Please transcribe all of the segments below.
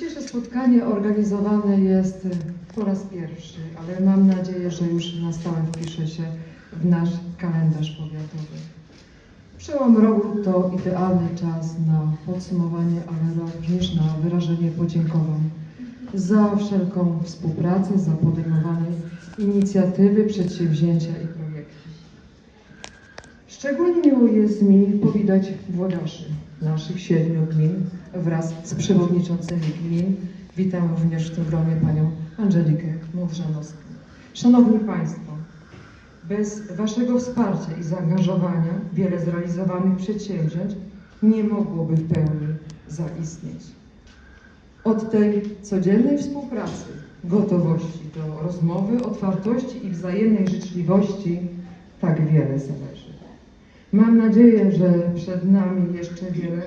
Dzisiejsze spotkanie organizowane jest y, po raz pierwszy, ale mam nadzieję, że już na stałe wpisze się w nasz kalendarz powiatowy. Przełom roku to idealny czas na podsumowanie, ale również na wyrażenie podziękowań za wszelką współpracę, za podejmowanie inicjatywy, przedsięwzięcia i. Szczególnie miło jest mi powitać włodarzy naszych siedmiu gmin wraz z przewodniczącymi gmin. Witam również w tym gronie panią Angelikę Mądrzanowską. Szanowni Państwo, bez Waszego wsparcia i zaangażowania wiele zrealizowanych przedsięwzięć nie mogłoby w pełni zaistnieć. Od tej codziennej współpracy, gotowości do rozmowy, otwartości i wzajemnej życzliwości tak wiele zależy. Mam nadzieję, że przed nami jeszcze wiele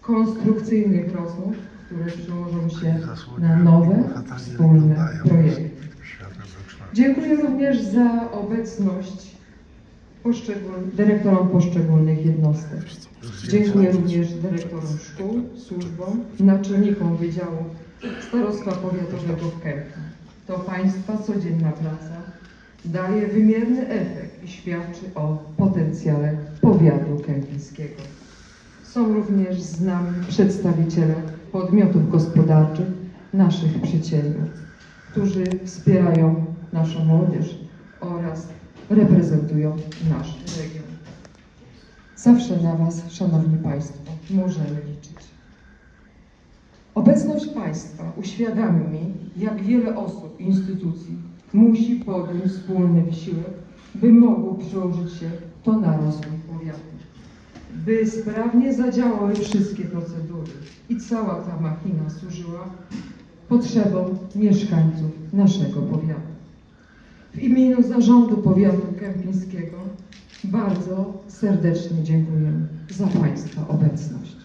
konstrukcyjnych rozmów, które przełożą się na nowe, wspólne projekty. Dziękuję również za obecność poszczegól- dyrektorom poszczególnych jednostek. Dziękuję również dyrektorom szkół, służbom, naczelnikom Wydziału Starostwa Powiatowego w Kępie. To Państwa codzienna praca daje wymierny efekt i świadczy o potencjale powiatu kępińskiego. Są również z nami przedstawiciele podmiotów gospodarczych, naszych przedsiębiorstw, którzy wspierają naszą młodzież oraz reprezentują nasz region. Zawsze na Was, Szanowni Państwo, możemy liczyć. Obecność Państwa uświadamia mi, jak wiele osób i instytucji musi podjąć wspólny wysiłek, by mogło przełożyć się to na rozwój powiatu. By sprawnie zadziałały wszystkie procedury i cała ta machina służyła potrzebom mieszkańców naszego powiatu. W imieniu Zarządu Powiatu Kępińskiego bardzo serdecznie dziękuję za Państwa obecność.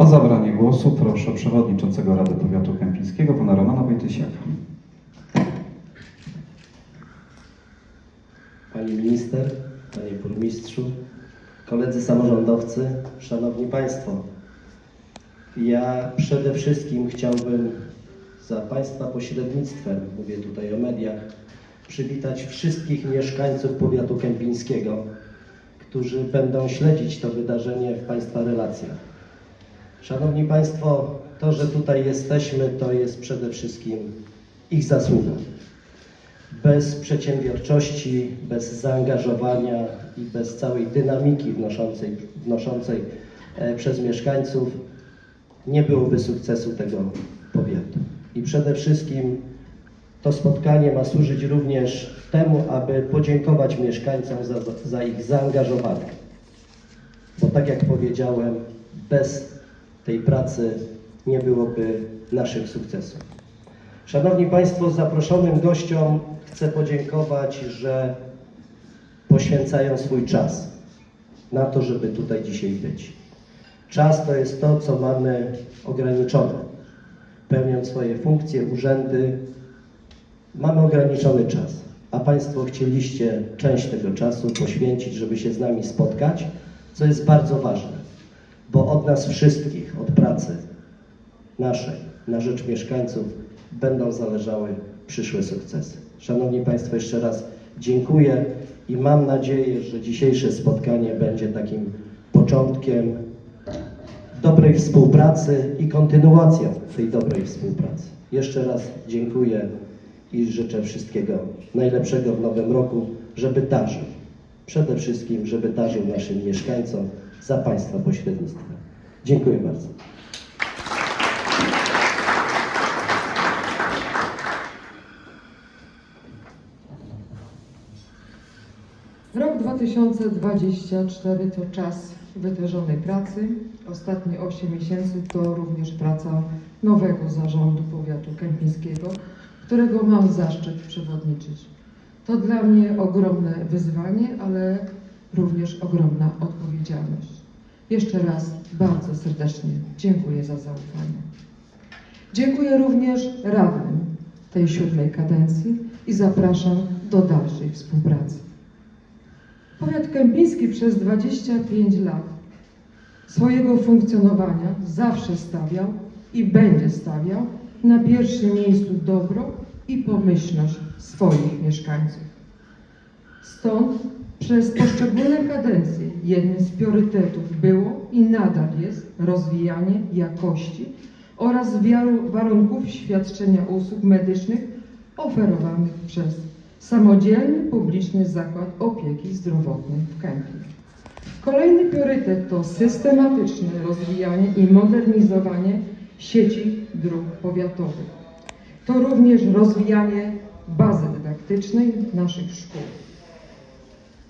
O zabranie głosu proszę przewodniczącego Rady Powiatu Kępińskiego pana Romana Wojtysiaka. Pani Minister, Panie Burmistrzu, koledzy samorządowcy, Szanowni Państwo. Ja przede wszystkim chciałbym za Państwa pośrednictwem, mówię tutaj o mediach, przywitać wszystkich mieszkańców powiatu kępińskiego, którzy będą śledzić to wydarzenie w Państwa relacjach. Szanowni Państwo, to, że tutaj jesteśmy, to jest przede wszystkim ich zasługa bez przedsiębiorczości, bez zaangażowania i bez całej dynamiki wnoszącej, wnoszącej e, przez mieszkańców nie byłoby sukcesu tego powiatu. I przede wszystkim to spotkanie ma służyć również temu, aby podziękować mieszkańcom za, za ich zaangażowanie. Bo tak jak powiedziałem, bez tej pracy nie byłoby naszych sukcesów. Szanowni Państwo, zaproszonym gościom chcę podziękować, że poświęcają swój czas na to, żeby tutaj dzisiaj być. Czas to jest to, co mamy ograniczone. Pełniąc swoje funkcje, urzędy, mamy ograniczony czas. A Państwo chcieliście część tego czasu poświęcić, żeby się z nami spotkać, co jest bardzo ważne, bo od nas wszystkich, od pracy naszej na rzecz mieszkańców będą zależały przyszłe sukcesy. Szanowni Państwo, jeszcze raz dziękuję i mam nadzieję, że dzisiejsze spotkanie będzie takim początkiem dobrej współpracy i kontynuacją tej dobrej współpracy. Jeszcze raz dziękuję i życzę wszystkiego najlepszego w nowym roku, żeby darzył. Przede wszystkim, żeby darzył naszym mieszkańcom za Państwa pośrednictwem. Dziękuję bardzo. Rok 2024 to czas wytężonej pracy. Ostatnie 8 miesięcy to również praca nowego zarządu powiatu kępińskiego, którego mam zaszczyt przewodniczyć. To dla mnie ogromne wyzwanie, ale również ogromna odpowiedzialność. Jeszcze raz bardzo serdecznie dziękuję za zaufanie. Dziękuję również radnym tej siódmej kadencji i zapraszam do dalszej współpracy. Powiat kępiński przez 25 lat swojego funkcjonowania zawsze stawiał i będzie stawiał na pierwszym miejscu dobro i pomyślność swoich mieszkańców. Stąd przez poszczególne kadencje jednym z priorytetów było i nadal jest rozwijanie jakości oraz warunków świadczenia usług medycznych oferowanych przez samodzielny publiczny zakład opieki zdrowotnej w Kępie. Kolejny priorytet to systematyczne rozwijanie i modernizowanie sieci dróg powiatowych. To również rozwijanie bazy dydaktycznej naszych szkół.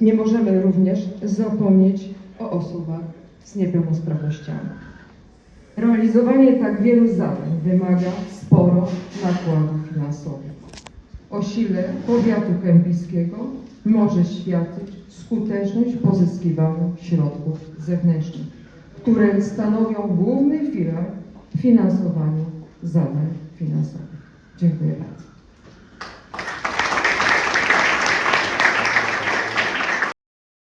Nie możemy również zapomnieć o osobach z niepełnosprawnościami. Realizowanie tak wielu zadań wymaga sporo nakładów finansowych. O sile powiatu kępińskiego może świadczyć skuteczność pozyskiwania środków zewnętrznych, które stanowią główny filar w finansowaniu zadań finansowych. Dziękuję bardzo.